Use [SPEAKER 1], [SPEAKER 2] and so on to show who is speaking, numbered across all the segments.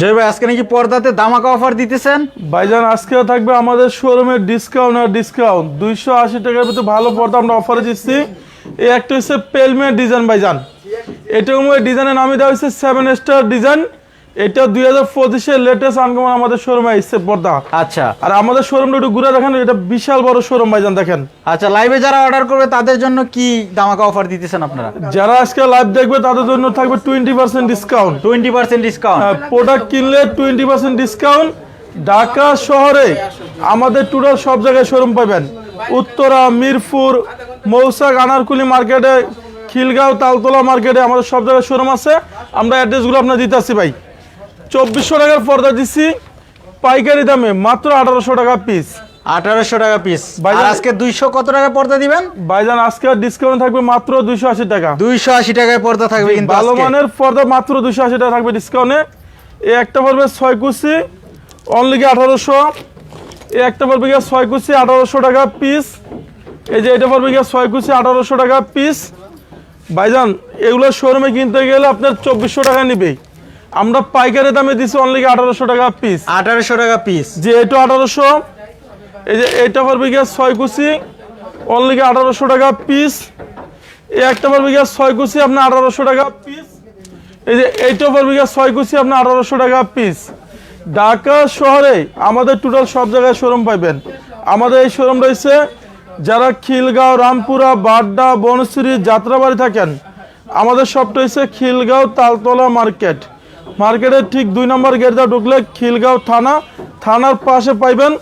[SPEAKER 1] জয় ভাই, আজকে নাকি পর্দাতে দামাকা অফার দিতেছেন?
[SPEAKER 2] ভাইজান, আজকেও থাকবে আমাদের শোরুমের ডিসকাউন্ট আর ডিসকাউন্ট দুইশো আশি টাকার ভিতরে ভালো পর্দা আমরা অফারে দিচ্ছি। এই একটা হচ্ছে পেলমের ডিজাইন ভাইজান। মধ্যে ডিজাইনের নামে দেওয়া হচ্ছে সেভেন স্টার ডিজাইন এটা দুই হাজার পঁচিশের লেটেস্ট আনকমন আমাদের শোরুমে এসছে পর্দা।
[SPEAKER 1] আচ্ছা।
[SPEAKER 2] আর আমাদের শোরুমটা একটু ঘুরে দেখেন এটা বিশাল বড় শোরুম ভাইজান দেখেন।
[SPEAKER 1] আচ্ছা লাইভে যারা অর্ডার করবে তাদের জন্য কি দামাকা অফার দিতেছেন আপনারা?
[SPEAKER 2] যারা আজকে লাইভ দেখবে তাদের জন্য থাকবে twenty percent discount
[SPEAKER 1] twenty percent discount
[SPEAKER 2] product কিনলে টোয়েন্টি পার্সেন্ট ডিসকাউন্ট ঢাকা শহরে আমাদের টোটাল সব জায়গায় শোরুম পাবেন। উত্তরা মিরপুর মৌসাক আনারকুলি মার্কেটে খিলগাঁও তালতলা মার্কেটে আমাদের সব জায়গায় শোরুম আছে। আমরা অ্যাড্রেসগুলো আপনার দিতে আসছি ভাই। চব্বিশশো টাকার পর্দা দিচ্ছি পাইকারি দামে মাত্র আঠারোশো টাকা পিস
[SPEAKER 1] আঠারোশো টাকা পিস
[SPEAKER 2] ভাইজান-
[SPEAKER 1] আজকে দুইশো কত টাকা পর্দা দিবেন?
[SPEAKER 2] ভাইজান আজকে ডিসকাউন্ট থাকবে মাত্র দুইশো আশি টাকা।
[SPEAKER 1] দুইশো আশি টাকায় পর্দা থাকবে কিন্তু
[SPEAKER 2] ভালো মানের পর্দা মাত্র দুশো আশি টাকা থাকবে ডিসকাউন্টে এই একটা পড়বে ছয় কুচি অনলি গিয়ে আঠারোশো? এই একটা পড়বে গিয়ে ছয় কুচি আঠারোশো টাকা পিস এই যে এটা পড়বে গিয়ে ছয় কুচি আঠারোশো টাকা পিস ভাইজান এগুলো শোরুমে কিনতে গেলে আপনার চব্বিশশো টাকা নিবে আমরা পাইকারি দামে দিছি অনলি গিয়ে আঠারোশো টাকা পিস
[SPEAKER 1] আঠারোশো টাকা পিস
[SPEAKER 2] যে এটা আঠারোশো এই যে এটা পড়বে গিয়ে ছয় কুচি। অনলি গিয়ে আঠারোশো টাকা পিস এই একটা পড়বে গিয়ে ছয় কুচি আপনার আঠারোশো টাকা পিস এই যে এইটা পড়বে গিয়ে ছয় কুচি আপনার আঠারোশো টাকা পিস ঢাকা শহরে আমাদের টোটাল সব জায়গায় শোরুম পাইবেন। আমাদের এই শোরুম রয়েছে যারা খিলগাঁও রামপুরা বাড্ডা বনশ্রী যাত্রাবাড়ি থাকেন। আমাদের সবটা হচ্ছে খিলগাঁও তালতলা মার্কেট মার্কেটের ঠিক দুই নম্বর গেটটা ঢুকলে খিলগাঁও থানা থানার পাশে পাইবেন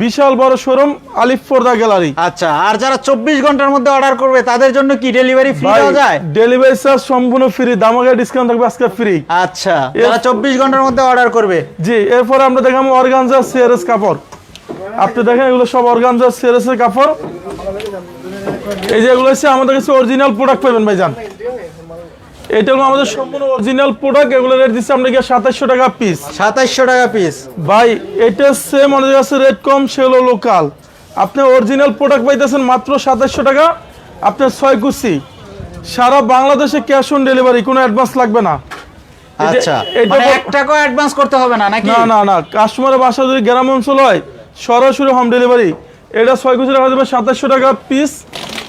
[SPEAKER 2] বিশাল বড় শোরুম আলিফ পর্দা গ্যালারি।
[SPEAKER 1] আচ্ছা আর যারা চব্বিশ ঘণ্টার মধ্যে অর্ডার করবে তাদের জন্য কি ডেলিভারি ফ্রি দেওয়া যায়?
[SPEAKER 2] ডেলিভারি চার্জ সম্পূর্ণ ফ্রি দামাকে ডিসকাউন্ট থাকবে আজকে ফ্রি
[SPEAKER 1] আচ্ছা যারা চব্বিশ ঘণ্টার মধ্যে অর্ডার করবে?
[SPEAKER 2] জি এরপরে আমরা দেখাবো অর্গানজা সিআরএস কাপড়। আপনি দেখেন এগুলো সব অর্গানজা সিআরএস এর কাপড়। এই যে এগুলো হচ্ছে আমাদের কাছে অরিজিনাল প্রোডাক্ট পাবেন ভাইজান। এটা হলো আমাদের সম্পূর্ণ অরিজিনাল প্রোডাক্ট এগুলো রেট দিচ্ছে আমরা গিয়ে সাতাশশো টাকা পিস
[SPEAKER 1] সাতাইশশো টাকা পিস
[SPEAKER 2] ভাই এটা সেম আমাদের কাছে রেট কম সেগুলো লোকাল আপনি অরিজিনাল প্রোডাক্ট পাইতেছেন মাত্র সাতাশশো টাকা আপনার ছয় কুচি। সারা বাংলাদেশে ক্যাশ অন ডেলিভারি কোনো অ্যাডভান্স লাগবে না।
[SPEAKER 1] আচ্ছা।
[SPEAKER 2] এটা
[SPEAKER 1] মানে এক টাকাও অ্যাডভান্স করতে হবে না নাকি?
[SPEAKER 2] না না না কাস্টমারের বাসা যদি গ্রাম অঞ্চল হয় সরাসরি হোম ডেলিভারি এটা ছয় কুচি টাকা দেবে সাতাশশো টাকা পিস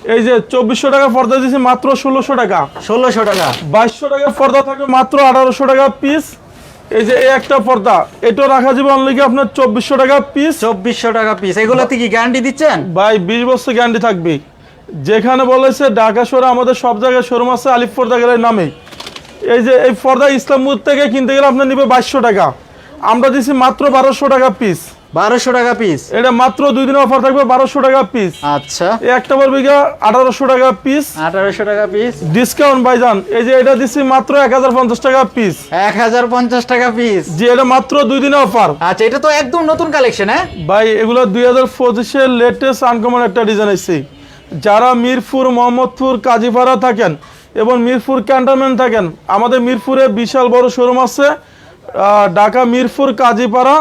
[SPEAKER 2] এই যে চব্বিশশো টাকা পর্দা দিয়েছি মাত্র ষোলোশো টাকা।
[SPEAKER 1] ষোলোশো টাকা।
[SPEAKER 2] বাইশশো টাকা পর্দা থাকবে মাত্র আঠারোশো টাকা পিস এই যে এই একটা পর্দা এটা রাখা যাবে অনলি কি আপনার চব্বিশশো টাকা পিস
[SPEAKER 1] চব্বিশশো টাকা পিস এগুলোতে কি গ্যারান্টি দিচ্ছেন?
[SPEAKER 2] ভাই বিশ বছর গ্যারান্টি থাকবে। যেখানে বলেছে ঢাকা শহরে আমাদের সব জায়গায় শোরুম আছে আলিফ পর্দা গেলের নামে। এই যে এই পর্দা ইসলামপুর থেকে কিনতে গেলে আপনার নিবে বাইশশো টাকা। আমরা দিচ্ছি মাত্র বারোশো টাকা পিস
[SPEAKER 1] বারোশো টাকা পিস
[SPEAKER 2] এটা মাত্র দুই অফার থাকবে বারোশো টাকা পিস
[SPEAKER 1] আচ্ছা।
[SPEAKER 2] একটা গিয়া আঠারোশো টাকা পিস
[SPEAKER 1] আঠারোশো টাকা পিস
[SPEAKER 2] ডিসকাউন্ট ভাইজান এই যে এটা দিচ্ছি মাত্র এক হাজার পঞ্চাশ টাকা পিস
[SPEAKER 1] এক হাজার পঞ্চাশ টাকা পিস
[SPEAKER 2] এটা মাত্র দুই অফার
[SPEAKER 1] আচ্ছা এটা তো একদম নতুন কালেকশন হ্যাঁ?
[SPEAKER 2] ভাই এগুলো দুই হাজার পঁচিশের লেটেস্ট আনকমন একটা ডিজাইন এসেছে যারা মিরপুর মোহাম্মদপুর কাজীপাড়া থাকেন এবং মিরপুর ক্যান্টনমেন্ট থাকেন আমাদের মিরপুরে বিশাল বড় শোরুম আছে ঢাকা মিরপুর কাজীপাড়া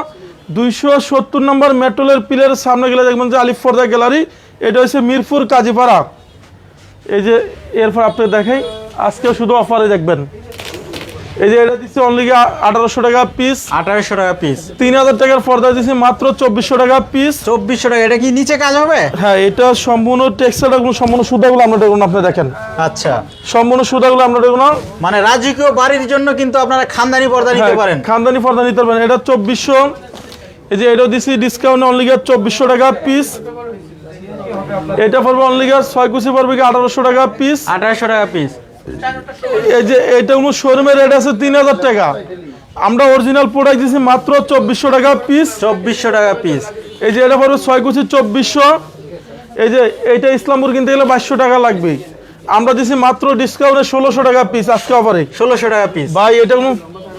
[SPEAKER 2] দুইশো সত্তর নম্বর মেট্রোলের পিলের সামনে গেলে দেখবেন যে আলিফ ফর্দা গ্যালারি এটা হচ্ছে মিরপুর কাজীপাড়া। এই যে এরপর আপনি দেখেন আজকে শুধু অফারে দেখবেন। এই যে এটা দিচ্ছে অনলি আঠারোশো টাকা পিস
[SPEAKER 1] আঠারোশো টাকা পিস
[SPEAKER 2] তিন হাজার টাকার পর্দা দিচ্ছে মাত্র চব্বিশশো টাকা পিস
[SPEAKER 1] চব্বিশশো টাকা এটা কি নিচে কাজ হবে?
[SPEAKER 2] হ্যাঁ এটা সম্পূর্ণ টেক্সটাইলগুলো সম্পূর্ণ সুতাগুলো আমরা দেখুন আপনি দেখেন।
[SPEAKER 1] আচ্ছা।
[SPEAKER 2] সম্পূর্ণ সুতাগুলো আমরা দেখুন
[SPEAKER 1] মানে রাজকীয় বাড়ির জন্য কিন্তু আপনারা খানদানি পর্দা নিতে পারেন।
[SPEAKER 2] খানদানি পর্দা নিতে পারেন এটা চব্বিশশো এই যে এটাও দিচ্ছি ডিসকাউন্ট অনলি গিয়ে চব্বিশশো টাকা পিস এটা পড়বে অনলি গিয়ে ছয় কুচি পড়বে কি আঠারোশো টাকা পিস
[SPEAKER 1] আঠারোশো টাকা পিস
[SPEAKER 2] এই যে এটা কোনো শোরুমের রেট আছে তিন হাজার টাকা। আমরা অরিজিনাল প্রোডাক্ট দিচ্ছি মাত্র চব্বিশশো টাকা পিস
[SPEAKER 1] চব্বিশশো টাকা পিস
[SPEAKER 2] এই যে এটা পড়বে ছয় কুচি চব্বিশশো। এই যে এইটা ইসলামপুর কিনতে গেলে বাইশশো টাকা লাগবে। আমরা দিচ্ছি মাত্র ডিসকাউন্টে ষোলোশো টাকা পিস আজকে অফারে
[SPEAKER 1] ষোলোশো টাকা পিস
[SPEAKER 2] ভাই এটা কোনো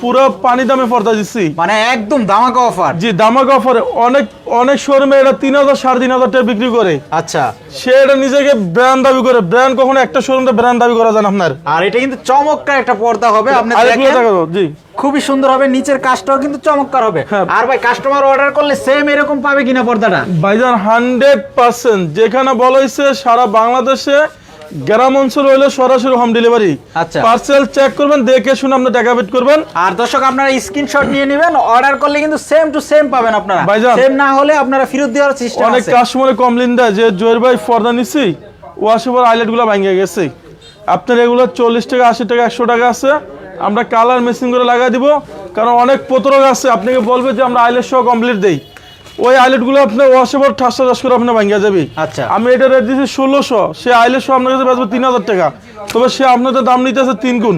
[SPEAKER 2] পুরো পানি দামে পর্দা দিচ্ছি
[SPEAKER 1] মানে একদম দামাকা অফার
[SPEAKER 2] জি দামাক অফারে অনেক অনেক শোরুমে এটা তিন হাজার সাড়ে তিন হাজার টাকা বিক্রি করে।
[SPEAKER 1] আচ্ছা।
[SPEAKER 2] সে এটা নিজেকে ব্র্যান্ড দাবি করে। ব্র্যান্ড কখনো একটা শোরুমে ব্র্যান্ড দাবি করা যায় আপনার।
[SPEAKER 1] আর এটা কিন্তু চমৎকার একটা পর্দা হবে। আপনি
[SPEAKER 2] জি।
[SPEAKER 1] খুবই সুন্দর হবে। নিচের কাজটাও কিন্তু চমৎকার হবে।
[SPEAKER 2] হ্যাঁ।
[SPEAKER 1] আর ভাই কাস্টমার অর্ডার করলে সেম এরকম পাবে কিনা পর্দাটা?
[SPEAKER 2] ভাইজান হান্ড্রেড পার্সেন্ট যেখানে বলা হয়েছে সারা বাংলাদেশে গ্রাম অঞ্চল হইলে সরাসরি হোম ডেলিভারি
[SPEAKER 1] আচ্ছা।
[SPEAKER 2] পার্সেল চেক করবেন দেখে শুনে আপনি টাকা পেড করবেন।
[SPEAKER 1] আর দর্শক আপনারা স্ক্রিনশট নিয়ে নেবেন অর্ডার করলে কিন্তু সেম টু সেম পাবেন আপনারা। সেম না হলে আপনারা ফেরত দেওয়ার সিস্টেম
[SPEAKER 2] অনেক কাস্টমারে কমপ্লেন দেয় যে জয়ের ভাই পর্দা নিছি ওয়াশেবার আইলেটগুলো ভাঙিয়ে গেছে। আপনার এগুলো চল্লিশ টাকা আশি টাকা একশো টাকা আছে। আমরা কালার মেশিন করে লাগাই দিব। কারণ অনেক প্রতরক আছে আপনাকে বলবে যে আমরা আইলেট সহ কমপ্লিট দেই। ওই আইলেটগুলো আপনার ওয়াশেবার ঠাসা চাষ করে আপনার ভাঙিয়া যাবে।
[SPEAKER 1] আচ্ছা।
[SPEAKER 2] আমি এটা রেট দিচ্ছি ষোলোশো সে আইলেট সহ আপনার কাছে বেচবো তিন হাজার টাকা। তবে সে আপনাদের দাম নিতে আছে তিন গুণ।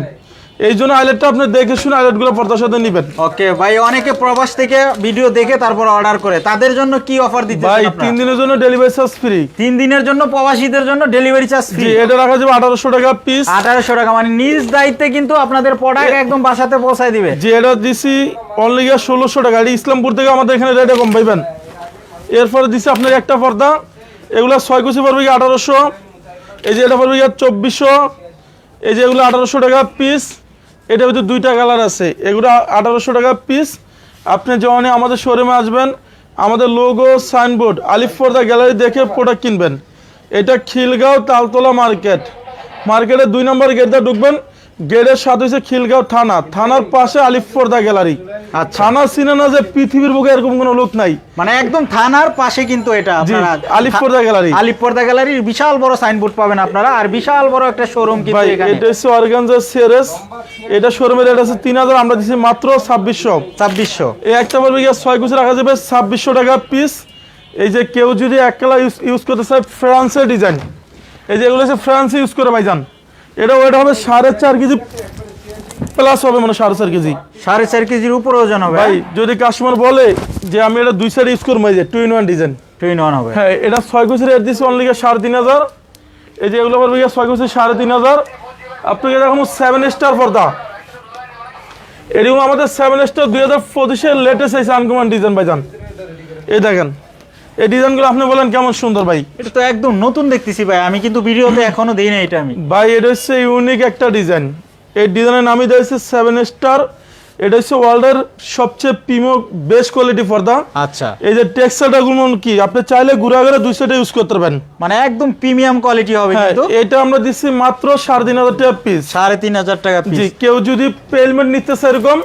[SPEAKER 2] এই জন্য আইলেটটা আপনি দেখে শুনে আইলেটগুলো পর্দার সাথে নেবেন।
[SPEAKER 1] ওকে ভাই অনেকে প্রবাস থেকে ভিডিও দেখে তারপর অর্ডার করে। তাদের জন্য কি অফার দিতে
[SPEAKER 2] ভাই তিন দিনের জন্য ডেলিভারি চার্জ ফ্রি
[SPEAKER 1] তিন দিনের জন্য প্রবাসীদের জন্য ডেলিভারি চার্জ ফ্রি
[SPEAKER 2] জি এটা রাখা যাবে আঠারোশো টাকা পিস
[SPEAKER 1] আঠারোশো টাকা মানে নিজ দায়িত্বে কিন্তু আপনাদের প্রোডাক্ট একদম বাসাতে পৌঁছায় দিবে।
[SPEAKER 2] যে এটা দিছি অনলি ষোলোশো টাকা। এটা ইসলামপুর থেকে আমাদের এখানে রেটে কম পাইবেন এরপরে দিছি আপনার একটা পর্দা। এগুলো ছয় কুচি পড়বে গিয়ে আঠারোশো। এই যে এটা পড়বে গিয়ে চব্বিশশো। এই যে এগুলো আঠারোশো টাকা পিস এটার ভিতরে দুইটা কালার আছে। এগুলো আঠারোশো টাকা পিস আপনি যখন আমাদের শোরুমে আসবেন, আমাদের লোগো সাইনবোর্ড আলিফ দা গ্যালারি দেখে প্রোডাক্ট কিনবেন। এটা খিলগাঁও তালতলা মার্কেট মার্কেটের দুই নম্বর গেট দিয়ে ঢুকবেন। গেটের সাথে হচ্ছে খিলগাঁও থানা। থানার পাশে আলিফ পর্দা গ্যালারি।
[SPEAKER 1] আচ্ছা।
[SPEAKER 2] থানা না যে পৃথিবীর বুকে এরকম কোনো লোক নাই।
[SPEAKER 1] মানে একদম থানার পাশে কিন্তু এটা আপনারা
[SPEAKER 2] আলিফপর্দা গ্যালারি।
[SPEAKER 1] আলিপ পর্দা গ্যালারির বিশাল বড় সাইনবোর্ড পাবেন আপনারা আর বিশাল বড় একটা শোরুম কিন্তু এখানে।
[SPEAKER 2] এটা হচ্ছে অর্গানজার সিআরএস এটা শোরুমের রেট আছে তিন হাজার আমরা দিছি মাত্র ছাব্বিশশো।
[SPEAKER 1] ছাব্বিশশো।
[SPEAKER 2] এই একটা বলবে গিয়ে ছয় কুচি রাখা যাবে ছাব্বিশশো টাকা পিস এই যে কেউ যদি এক কালার ইউজ ইউজ করতে চায় ফ্রান্সের ডিজাইন এই যে এগুলো হচ্ছে ফ্রান্সে ইউজ করে ভাইজান। এটা ওটা হবে সাড়ে চার কেজি প্লাস হবে মানে সাড়ে চার কেজি।
[SPEAKER 1] সাড়ে চার কেজির উপর ওজন হবে
[SPEAKER 2] ভাই যদি কাস্টমার বলে যে আমি এটা দুই সাইড ইউজ করব এই যে two in one design
[SPEAKER 1] two in one হবে।
[SPEAKER 2] হ্যাঁ এটা ছয় কুচি রেট দিচ্ছি অনলি সাড়ে তিন হাজার। এই যে এগুলো গিয়ে ছয় কুচি সাড়ে তিন হাজার। আপনাকে দেখুন সেভেন স্টার পর্দা। এরকম আমাদের সেভেন স্টার দুই হাজার পঁচিশের লেটেস্ট এসে আনকমন ডিজাইন ভাইজান। এই দেখেন। এই ডিজাইনগুলো আপনি বলেন কেমন সুন্দর ভাই?
[SPEAKER 1] এটা তো একদম নতুন দেখতেছি ভাই আমি কিন্তু ভিডিওতে এখনও দিই না এটা আমি।
[SPEAKER 2] ভাই এটা হচ্ছে ইউনিক একটা ডিজাইন। এই ডিজাইনের নামই দেওয়া হচ্ছে সেভেন স্টার এটা হচ্ছে ওয়ার্ল্ডের সবচেয়ে প্রিমিয়াম বেস্ট কোয়ালিটি পর্দা।
[SPEAKER 1] আচ্ছা।
[SPEAKER 2] এই যে টেক্সচারটা গুলো কি আপনি চাইলে ঘুরা ঘুরে দুই সাইডে ইউজ করতে পারবেন।
[SPEAKER 1] মানে একদম প্রিমিয়াম কোয়ালিটি হবে
[SPEAKER 2] হ্যাঁ
[SPEAKER 1] কিন্তু।
[SPEAKER 2] এটা আমরা দিচ্ছি মাত্র সাড়ে তিন হাজার টাকা পিস
[SPEAKER 1] সাড়ে তিন হাজার টাকা পিস
[SPEAKER 2] কেউ যদি পেলমেন্ট নিতে চায় এরকম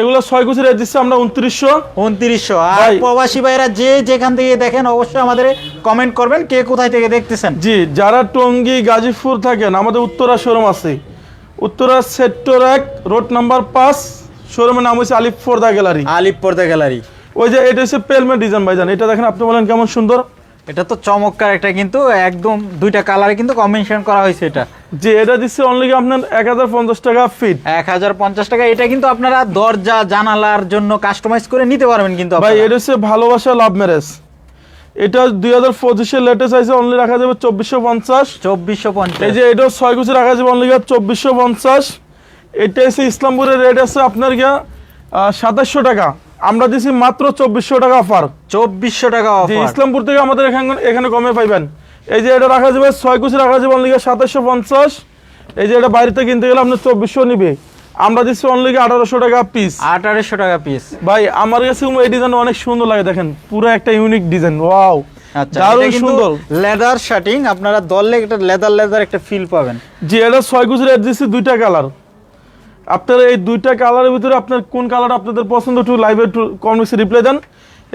[SPEAKER 2] এগুলো ছয় কুচি রেট দিচ্ছে আমরা উনত্রিশশো।
[SPEAKER 1] উনত্রিশশো। আর প্রবাসী ভাইরা যে যেখান থেকে দেখেন অবশ্যই আমাদের কমেন্ট করবেন কে কোথায় থেকে দেখতেছেন।
[SPEAKER 2] জি যারা টঙ্গী গাজীপুর থাকেন আমাদের উত্তরা শোরুম আছে। উত্তরা সেক্টর এক রোড নাম্বার পাঁচ শোরুমের নাম হচ্ছে আলিফ ফোরদা গ্যালারি
[SPEAKER 1] আলিপ পর্দা গ্যালারি
[SPEAKER 2] ওই যে এটা হচ্ছে পেলমেন্ট ডিজাইন ভাইজান। এটা দেখেন আপনি বলেন কেমন সুন্দর?
[SPEAKER 1] এটা তো চমৎকার একটা কিন্তু একদম দুইটা কালারে কিন্তু কম্বিনেশন করা হয়েছে এটা।
[SPEAKER 2] যে এটা দিচ্ছে অনলি আপনার এক হাজার পঞ্চাশ টাকা ফিট
[SPEAKER 1] এক হাজার পঞ্চাশ টাকা এটা কিন্তু আপনারা দরজা জানালার জন্য কাস্টমাইজ করে নিতে পারবেন কিন্তু
[SPEAKER 2] ভাই এটা হচ্ছে ভালোবাসা লাভ ম্যারেজ এটা দুই হাজার পঁচিশের লেটেস্ট আছে অনলি রাখা যাবে চব্বিশশো পঞ্চাশ।
[SPEAKER 1] চব্বিশশো পঞ্চাশ।
[SPEAKER 2] এই যে এটাও ছয় কুচি রাখা যাবে অনলি চব্বিশশো পঞ্চাশ। এটা এসে ইসলামপুরের রেট আছে আপনার গিয়া সাতাশশো টাকা। আমরা দিছি মাত্র চব্বিশশো টাকা অফার
[SPEAKER 1] চব্বিশশো টাকা অফার
[SPEAKER 2] ইসলামপুর থেকে আমাদের এখানে এখানে কমে পাইবেন। এই যে এটা রাখা যাবে ছয় কুচি রাখা যাবে অনলি সাতাশশো পঞ্চাশ। এই যে এটা বাড়িতে কিনতে গেলে আপনার চব্বিশশো নিবে। আমরা দিচ্ছি অনলি আঠারোশো টাকা পিস
[SPEAKER 1] আঠারোশো টাকা পিস
[SPEAKER 2] ভাই আমার কাছে এই ডিজাইন অনেক সুন্দর লাগে দেখেন। পুরো একটা ইউনিক ডিজাইন ওয়াও দারুণ সুন্দর।
[SPEAKER 1] লেদার শার্টিং আপনারা দললে একটা লেদার লেদার একটা ফিল পাবেন।
[SPEAKER 2] জি এটা ছয় কুচি রেট দিচ্ছি দুইটা কালার আপনার এই দুইটা কালারের ভিতরে আপনার কোন কালার আপনাদের পছন্দ একটু লাইভে একটু কমেন্টসে রিপ্লাই দেন।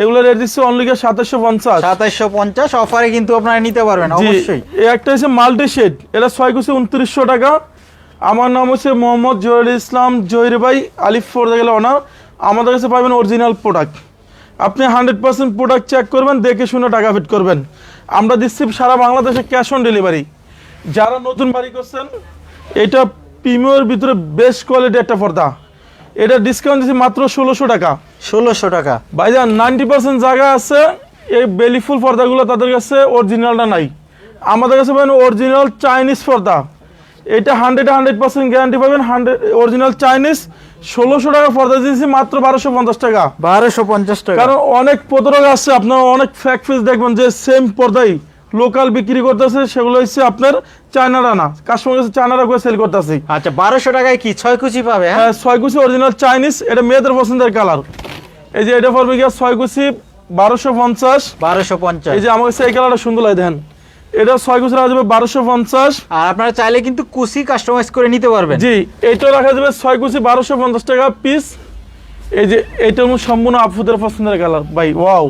[SPEAKER 2] এগুলো রেট দিচ্ছি অনলি গিয়ে সাতাশশো পঞ্চাশ।
[SPEAKER 1] সাতাশশো পঞ্চাশ অফারে কিন্তু আপনারা নিতে পারবেন অবশ্যই।
[SPEAKER 2] এই একটা হচ্ছে মাল্টি শেড এটা ছয় কুচি উনত্রিশশো টাকা। আমার নাম হচ্ছে মোহাম্মদ জহিরুল ইসলাম জহির ভাই আলিফ ফোর্দা গেলে ওনার আমাদের কাছে পাবেন অরিজিনাল প্রোডাক্ট আপনি হান্ড্রেড পার্সেন্ট প্রোডাক্ট চেক করবেন দেখে শুনে টাকা ফিট করবেন। আমরা দিচ্ছি সারা বাংলাদেশে ক্যাশ অন ডেলিভারি যারা নতুন বাড়ি করছেন এটা প্রিমিয়র ভিতরে বেস্ট কোয়ালিটি একটা পর্দা। এটা ডিসকাউন্ট দিচ্ছি মাত্র ষোলোশো টাকা।
[SPEAKER 1] ষোলোশো টাকা।
[SPEAKER 2] বাই ভাইজান নাইনটি পার্সেন্ট জায়গা আছে এই বেলিফুল পর্দাগুলো তাদের কাছে অরিজিনালটা নাই। আমাদের কাছে পাবেন অরিজিনাল চাইনিজ পর্দা। এটা হান্ড্রেড হান্ড্রেড পার্সেন্ট গ্যারান্টি পাবেন হান্ড্রেড অরিজিনাল চাইনিজ ষোলোশো টাকা পর্দা দিয়েছি মাত্র বারোশো পঞ্চাশ টাকা।
[SPEAKER 1] বারোশো পঞ্চাশ টাকা।
[SPEAKER 2] কারণ অনেক প্রতারক আছে আপনারা অনেক ফ্যাক ফিস দেখবেন যে সেম পর্দাই। লোকাল বিক্রি করতেছে সেগুলো হচ্ছে আপনার চায়নারা না কাস্টমার কাছে চায়নারা করে সেল করতেছে।
[SPEAKER 1] আচ্ছা বারোশো টাকায় কি ছয় কুচি পাবে হ্যাঁ?
[SPEAKER 2] হ্যাঁ ছয় কুচি অরিজিনাল চাইনিজ এটা মেয়েদের পছন্দের কালার এই যে এটা পড়বে গিয়া ছয় কুচি বারোশো পঞ্চাশ।
[SPEAKER 1] বারোশো পঞ্চাশ।
[SPEAKER 2] এই যে আমার কাছে এই কালারটা সুন্দর লাগে দেখেন। এটা ছয় কুচি রাখা যাবে বারোশো পঞ্চাশ।
[SPEAKER 1] আর আপনারা চাইলে কিন্তু কুসি কাস্টমাইজ করে নিতে পারবেন।
[SPEAKER 2] জি এইটা রাখা যাবে ছয় কুচি বারোশো পঞ্চাশ টাকা পিস এই যে এটা সম্পূর্ণ আপুদের পছন্দের কালার ভাই ওয়াও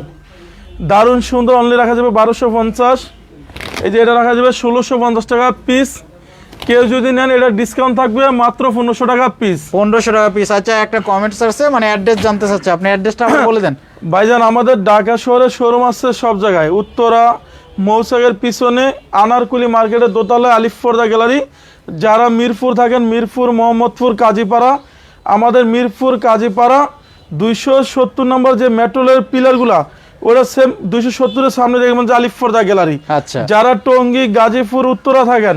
[SPEAKER 2] দারুণ সুন্দর অনলি রাখা যাবে বারোশো পঞ্চাশ। এই যে এটা রাখা যাবে ষোলোশো পঞ্চাশ টাকা পিস কেউ যদি নেন এটা ডিসকাউন্ট থাকবে মাত্র পনেরোশো টাকা পিস
[SPEAKER 1] পনেরোশো টাকা পিস আচ্ছা একটা কমেন্টস আছে মানে অ্যাড্রেস জানতে চাচ্ছে। আপনি অ্যাড্রেসটা আমাকে বলে দেন।
[SPEAKER 2] ভাইজান আমাদের ঢাকা শহরে শোরুম আছে সব জায়গায়। উত্তরা মৌসাগের পিছনে আনারকুলি মার্কেটের দোতলায় আলিফর্দা গ্যালারি। যারা মিরপুর থাকেন মিরপুর মোহাম্মদপুর কাজীপাড়া। আমাদের মিরপুর কাজীপাড়া দুইশো সত্তর নম্বর যে মেট্রোলের পিলারগুলা ওরা সেম দুইশো সত্তরের সামনে দেখবেন যে আলিফর্দা গ্যালারি।
[SPEAKER 1] আচ্ছা।
[SPEAKER 2] যারা টঙ্গী গাজীপুর উত্তরা থাকেন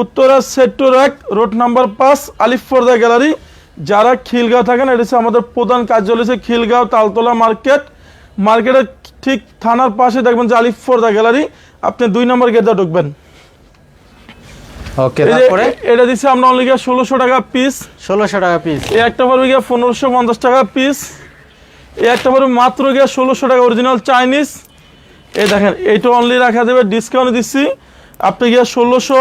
[SPEAKER 2] উত্তরা সেক্টর এক রোড নাম্বার পাঁচ আলিফর্দা গ্যালারি। যারা খিলগাঁও থাকেন এটা হচ্ছে আমাদের প্রধান কার্যালয় হচ্ছে খিলগাঁও তালতলা মার্কেট। মার্কেটের ঠিক থানার পাশে দেখবেন যে আলিফর্দা গ্যালারি। আপনি দুই নম্বর গেটে ঢুকবেন।
[SPEAKER 1] ওকে তারপরে?
[SPEAKER 2] এটা দিচ্ছে আমরা অনলি ষোলোশো টাকা পিস
[SPEAKER 1] ষোলোশো টাকা পিস
[SPEAKER 2] এই একটা পড়বে গিয়ে পনেরোশো পঞ্চাশ টাকা পিস এই একটা পড়বে মাত্র গিয়ে ষোলোশো টাকা অরিজিনাল চাইনিজ এই দেখেন এইটা অনলি রাখা যাবে ডিসকাউন্ট দিচ্ছি আপনি গিয়ে ষোলোশো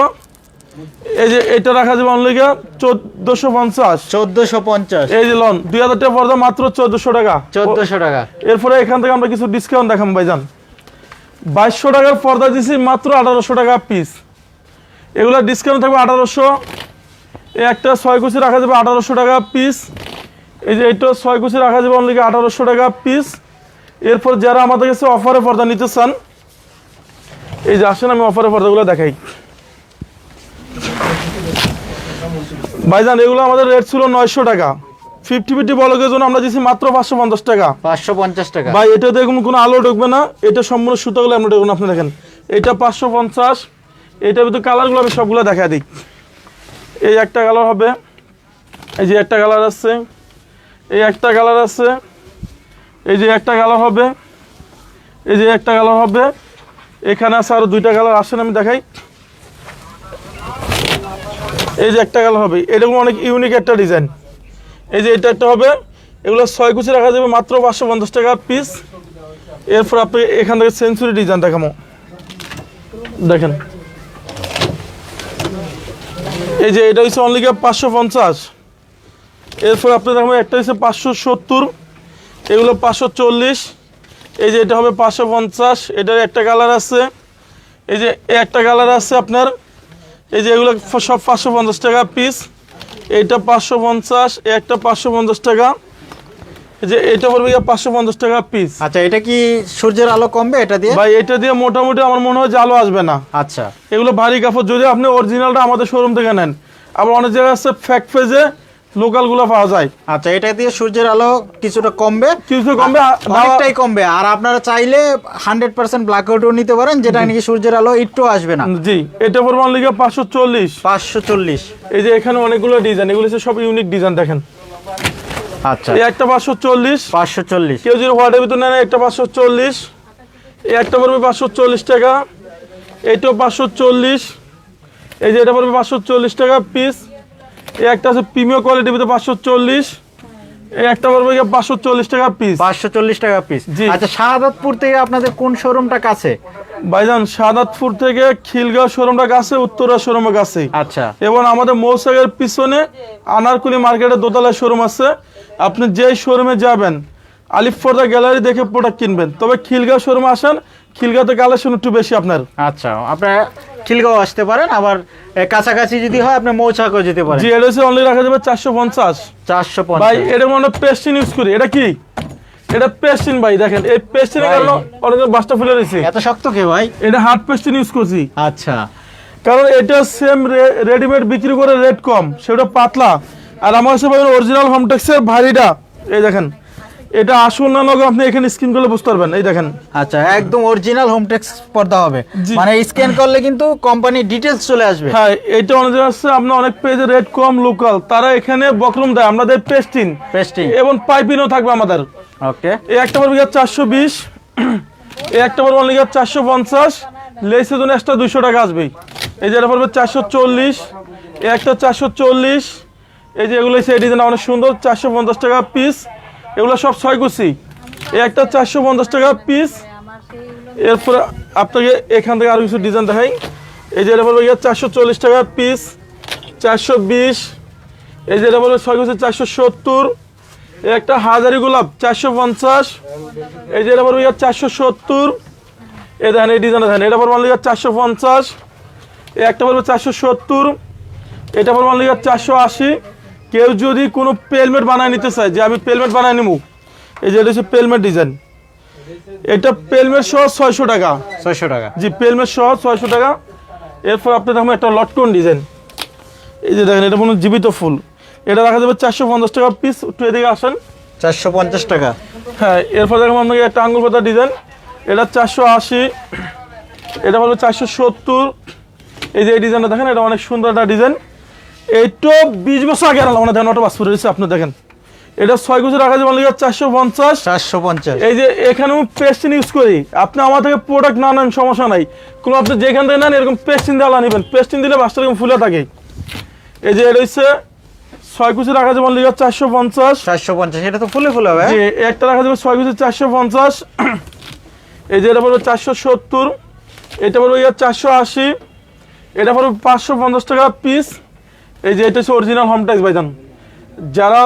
[SPEAKER 2] এই যে এটা রাখা যাবে অনলি গিয়ে চোদ্দোশো পঞ্চাশ।
[SPEAKER 1] চোদ্দোশো পঞ্চাশ।
[SPEAKER 2] এই যে লন দুই হাজার টাকা পর্দা মাত্র চোদ্দোশো টাকা।
[SPEAKER 1] চোদ্দোশো টাকা।
[SPEAKER 2] এরপরে এখান থেকে আমরা কিছু ডিসকাউন্ট দেখাম ভাইজান। বাইশশো টাকার পর্দা দিচ্ছি মাত্র আঠারোশো টাকা পিস এগুলো ডিসকাউন্ট থাকবে আঠারোশো। একটা ছয় কুচি রাখা যাবে আঠারোশো টাকা পিস এই যে এইটা ছয় কুচি রাখা যাবে অনলি আঠারোশো টাকা পিস এরপর যারা আমাদের কাছে অফারে পর্দা নিতে চান এই যে আসেন আমি অফারে পর্দাগুলো দেখাই। ভাইজান এগুলো আমাদের রেট ছিল নয়শো টাকা। ফিফটি ফিফটি বলকের জন্য আমরা দিচ্ছি মাত্র পাঁচশো পঞ্চাশ টাকা।
[SPEAKER 1] পাঁচশো পঞ্চাশ টাকা।
[SPEAKER 2] ভাই এটা দেখুন কোনো আলো ঢুকবে না। এটা সম্পূর্ণ সুতাগুলো আপনি দেখুন আপনি দেখেন। এটা পাঁচশো পঞ্চাশ। এটার ভিতরে কালারগুলো আমি সবগুলো দেখা দিই। এই একটা কালার হবে। এই যে একটা কালার আছে। এই একটা কালার আছে, এই যে একটা কালার হবে, এই যে একটা কালার হবে। এখানে আছে আরও দুইটা কালার, আসেন আমি দেখাই। এই যে একটা কালার হবে, এরকম অনেক ইউনিক একটা ডিজাইন এই যে এটা একটা হবে, এগুলো ছয় কুচি রাখা যাবে মাত্র পাঁচশো পঞ্চাশ টাকা পিস এরপর আপনি এখান থেকে সেঞ্চুরি ডিজাইন দেখামো দেখেন। এই যে এটা হচ্ছে অনলি পাঁচশো পঞ্চাশ। এরপর আপনি দেখবেন একটা হচ্ছে পাঁচশো সত্তর এগুলো পাঁচশো চল্লিশ এই যে এটা হবে পাঁচশো পঞ্চাশ এটার একটা কালার আছে এই যে একটা কালার আছে আপনার এই যে এগুলো সব পাঁচশো পঞ্চাশ টাকা পিস এইটা পাঁচশো পঞ্চাশ একটা পাঁচশো পঞ্চাশ টাকা এই যে এটা পড়বে গিয়ে পাঁচশো পঞ্চাশ টাকা পিস
[SPEAKER 1] আচ্ছা এটা কি সূর্যের আলো কমবে এটা দিয়ে?
[SPEAKER 2] ভাই এটা দিয়ে মোটামুটি আমার মনে হয় যে আলো আসবে না।
[SPEAKER 1] আচ্ছা।
[SPEAKER 2] এগুলো ভারী কাপড় যদি আপনি অরিজিনালটা আমাদের শোরুম থেকে নেন। আবার অনেক জায়গায় আছে ফ্যাক্ট পেজে লোকালগুলো পাওয়া যায়।
[SPEAKER 1] আচ্ছা এটা দিয়ে সূর্যের আলো কিছুটা কমবে।
[SPEAKER 2] কিছু কমবে
[SPEAKER 1] অনেকটাই কমবে। আর আপনারা চাইলে হান্ড্রেড পার্সেন্ট ব্ল্যাক আউটও নিতে পারেন যেটা নাকি সূর্যের আলো একটু আসবে না।
[SPEAKER 2] জি এটা পড়বে অনলি পাঁচশো চল্লিশ।
[SPEAKER 1] পাঁচশো চল্লিশ।
[SPEAKER 2] এই যে এখানে অনেকগুলো ডিজাইন এগুলো সব ইউনিক ডিজাইন দেখেন।
[SPEAKER 1] আচ্ছা।
[SPEAKER 2] এই একটা পাঁচশো চল্লিশ।
[SPEAKER 1] পাঁচশো চল্লিশ।
[SPEAKER 2] কেউ যদি হোয়াটের ভিতরে নেন একটা পাঁচশো চল্লিশ। এই একটা পড়বে পাঁচশো চল্লিশ টাকা। এইটাও পাঁচশো চল্লিশ। এই যে এটা পড়বে পাঁচশো চল্লিশ টাকা পিস এই একটা আছে প্রিমিয়ার কোয়ালিটির ভিতরে পাঁচশো চল্লিশ। এই একটা পড়বে গিয়ে পাঁচশো চল্লিশ টাকা পিস
[SPEAKER 1] পাঁচশো চল্লিশ টাকা পিস। আচ্ছা শাহাদাতপুর থেকে আপনাদের কোন শোরুমটা কাছে?
[SPEAKER 2] ভাইজান সাদাতপুর থেকে খিলগাঁও শোরুমটা কাছে উত্তরা শোরুমের কাছে।
[SPEAKER 1] আচ্ছা।
[SPEAKER 2] এবং আমাদের মৌসাগের পিছনে আনারকুলি মার্কেটের দোতলা শোরুম আছে। আপনি যেই শোরুমে যাবেন আলিফর্দা গ্যালারি দেখে প্রোডাক্ট কিনবেন। তবে খিলগাঁও শোরুমে আসেন খিলগাঁওতে কালেকশন একটু বেশি আপনার।
[SPEAKER 1] আচ্ছা আপনারা খিলগাঁও আসতে পারেন আবার কাছাকাছি যদি হয় আপনি মৌচাকও যেতে পারেন।
[SPEAKER 2] জি এটা হচ্ছে অনলি রাখা যাবে চারশো পঞ্চাশ।
[SPEAKER 1] চারশো
[SPEAKER 2] ভাই এটা মনে পেস্টিন ইউজ করি। এটা কি? এটা পেস্টিন ভাই দেখেন। এই পেস্টিনের। কারণে অনেক বাসটা ফেলে রয়েছে।
[SPEAKER 1] এত শক্ত কে ভাই?
[SPEAKER 2] এটা হার্ড পেস্টিন ইউজ করছি।
[SPEAKER 1] আচ্ছা।
[SPEAKER 2] কারণ এটা সেম রেডিমেড বিক্রি করে রেট কম। সেটা পাতলা। আর আমার পাবেন অরিজিনাল হোমটেক্সের ভারীটা। এই দেখেন। এটা আসল না নগর আপনি এখানে স্ক্রিন করলে বুঝতে পারবেন। এই দেখেন।
[SPEAKER 1] আচ্ছা একদম অরিজিনাল হোমটেক্স পর্দা হবে। মানে স্ক্যান করলে কিন্তু কোম্পানির ডিটেলস চলে আসবে।
[SPEAKER 2] হ্যাঁ এটা অনেক আছে আপনার অনেক পেজে রেট কম লোকাল তারা এখানে বকরম দেয় আমাদের পেস্টিন
[SPEAKER 1] পেস্টিং
[SPEAKER 2] এবং পাইপিনও থাকবে আমাদের।
[SPEAKER 1] ওকে
[SPEAKER 2] এই একটা গিয়ে চারশো বিশ এই একটা গিয়ে চারশো পঞ্চাশ লেসের জন্য এক্সট্রা দুইশো টাকা আসবেই এই যে এটা পড়বে চারশো চল্লিশ এই একটা চারশো চল্লিশ এই যে এগুলো সেই ডিজাইন অনেক সুন্দর চারশো পঞ্চাশ টাকা পিস এগুলো সব ছয় কুচি। এই একটা চারশো পঞ্চাশ টাকা পিস এরপরে আপনাকে এখান থেকে আরও কিছু ডিজাইন দেখাই। এই যে এটা গিয়ে চারশো চল্লিশ টাকা পিস চারশো বিশ। এই যে এটা পড়বে ছয় কুচি, চারশো সত্তর। একটা হাজারি গোলাপ, চারশো পঞ্চাশ। এই যে এটা গিয়ে চারশো সত্তর। এ দেখেন, এই ডিজাইনটা দেখেন, এটা পড়বে অনলি চারশো পঞ্চাশ। একটা পড়বে চারশো সত্তর। এটা পড়বে অনলি চারশো আশি। কেউ যদি কোনো পেলমেট বানায় নিতে চায় যে আমি পেলমেট বানায় নিবো এই যে এটা হচ্ছে পেলমেট ডিজাইন। এটা পেলমেট সহ ছয়শো টাকা।
[SPEAKER 1] ছয়শো টাকা।
[SPEAKER 2] জি পেলমেট সহ ছয়শো টাকা। এরপর আপনি দেখুন একটা লটকন ডিজাইন। এই যে দেখেন এটা কোনো জীবিত ফুল। এটা রাখা যাবে চারশো পঞ্চাশ টাকা পিস একটু এদিকে আসেন।
[SPEAKER 1] চারশো পঞ্চাশ টাকা।
[SPEAKER 2] হ্যাঁ এরপর দেখুন আপনাকে একটা আঙ্গুল পাতা ডিজাইন। এটা চারশো আশি। এটা বলবে চারশো সত্তর। এই যে এই ডিজাইনটা দেখেন এটা অনেক সুন্দর একটা ডিজাইন। এইটো বিশ বছর আগে আনলাম মানে দেখেন অটো পাসপোর্ট রয়েছে আপনি দেখেন এটা ছয় গুজো রাখা যাবে চারশো পঞ্চাশ।
[SPEAKER 1] চারশো পঞ্চাশ।
[SPEAKER 2] এই যে এখানেও পেস্টিন ইউজ করি। আপনি আমার থেকে প্রোডাক্ট না নেন সমস্যা নাই। কোনো আপনি যেখান থেকে নেন এরকম পেস্টিন দিয়ে নেবেন। পেস্টিন দিলে বাসটা এরকম ফুলে থাকে। এই যে এটা হচ্ছে ছয় কুচি রাখা যাবে লিগা চারশো পঞ্চাশ।
[SPEAKER 1] চারশো পঞ্চাশ এটা তো ফুলে ফুলে হবে।
[SPEAKER 2] একটা রাখা যাবে ছয় কুচি চারশো পঞ্চাশ। এই যে এটা পড়বে চারশো সত্তর। এটা ইয়া চারশো আশি। এটা পড়বে পাঁচশো পঞ্চাশ টাকা পিস এই যে এটা হচ্ছে অরিজিনাল হোম ট্যাক্স ভাইজান। যারা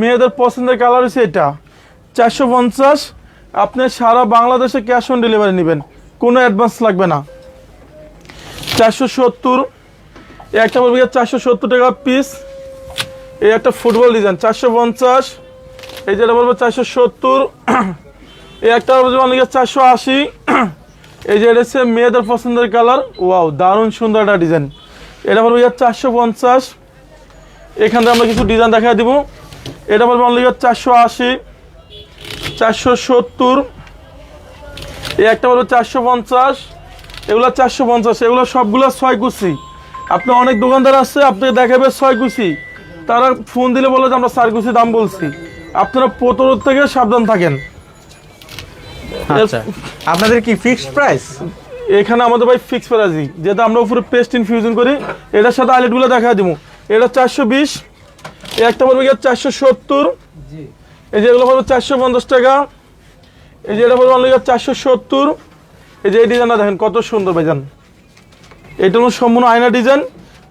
[SPEAKER 2] মেয়েদের পছন্দের কালার হচ্ছে এটা। চারশো পঞ্চাশ, আপনি সারা বাংলাদেশে ক্যাশ অন ডেলিভারি নেবেন। কোনো অ্যাডভান্স লাগবে না। চারশো সত্তর একটা পড়বে চারশো সত্তর টাকা পিস এই একটা ফুটবল ডিজাইন চারশো পঞ্চাশ, এই যেটা বলব চারশো সত্তর, এই একটা বলব অনেক চারশো আশি, এই যে এটা হচ্ছে মেয়েদের পছন্দের কালার ওয়াও দারুণ সুন্দর একটা ডিজাইন এটা বলব চারশো পঞ্চাশ এখান থেকে আমরা কিছু ডিজাইন দেখা দিব। এটা বলব অনলি চারশো আশি চারশো সত্তর এই একটা বলব চারশো পঞ্চাশ এগুলো চারশো পঞ্চাশ এগুলো সবগুলো ছয় কুচি। আপনি অনেক দোকানদার আছে আপনাকে দেখাবে ছয় কুচি। তারা ফোন দিলে বলে যে আমরা চার কুচি দাম বলছি। আপনারা প্রতরোধ থেকে সাবধান থাকেন।
[SPEAKER 1] আচ্ছা। আপনাদের কি ফিক্সড প্রাইস
[SPEAKER 2] এখানে আমাদের ভাই ফিক্স প্রাইসই যেটা আমরা উপরে পেস্ট ইনফিউশন করি এটার সাথে আইলেটগুলো দেখা দিব। এটা চারশো বিশ একটা পড়বে গিয়ে চারশো সত্তর। এই যে এগুলো পড়বে চারশো পঞ্চাশ টাকা। এই যে এটা পড়বে অনলি চারশো সত্তর। এই যে এই ডিজাইনটা দেখেন কত সুন্দর ভাইজান। এটা হলো সম্পূর্ণ আয়না ডিজাইন।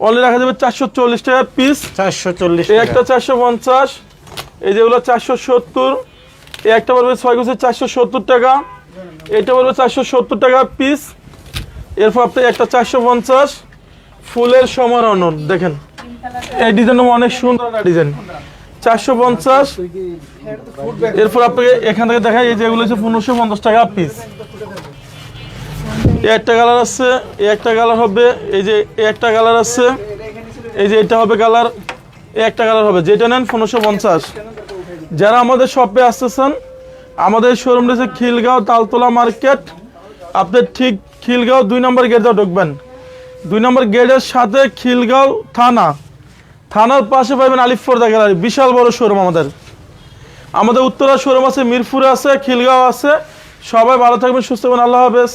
[SPEAKER 2] অনলি রাখা যাবে চারশো চল্লিশ টাকা পিস
[SPEAKER 1] চারশো চল্লিশ
[SPEAKER 2] এই একটা চারশো পঞ্চাশ। এই যেগুলো চারশো সত্তর। এই একটা পড়বে ছয় গুছে চারশো সত্তর টাকা। এটা পড়বে চারশো সত্তর টাকা পিস এরপর আপনি একটা চারশো পঞ্চাশ। ফুলের সমারোহ দেখেন। এই ডিজাইনটা অনেক সুন্দর ডিজাইন চারশো পঞ্চাশ। এরপর আপনাকে এখান থেকে দেখাই, এই যেগুলো হচ্ছে পনেরোশো পঞ্চাশ টাকা পিস এই একটা কালার আছে, এই একটা কালার হবে, এই যে একটা কালার আছে, এই যে এটা হবে কালার এই একটা কালার হবে। যেটা নেন পনেরোশো পঞ্চাশ। যারা আমাদের শপে আসতেছেন, আমাদের শোরুম রয়েছে খিলগাঁও তালতলা মার্কেট। আপনি ঠিক খিলগাঁও দুই নম্বর গেটে ঢুকবেন। দুই নম্বর গেটের সাথে খিলগাঁও থানা। থানার পাশে পাবেন আলিফর্দা গ্যালারি, বিশাল বড় শোরুম আমাদের। আমাদের উত্তরা শোরুম আছে, মিরপুরে আছে, খিলগাঁও আছে। সবাই ভালো থাকবেন, সুস্থ হবেন, আল্লাহ হাফেজ।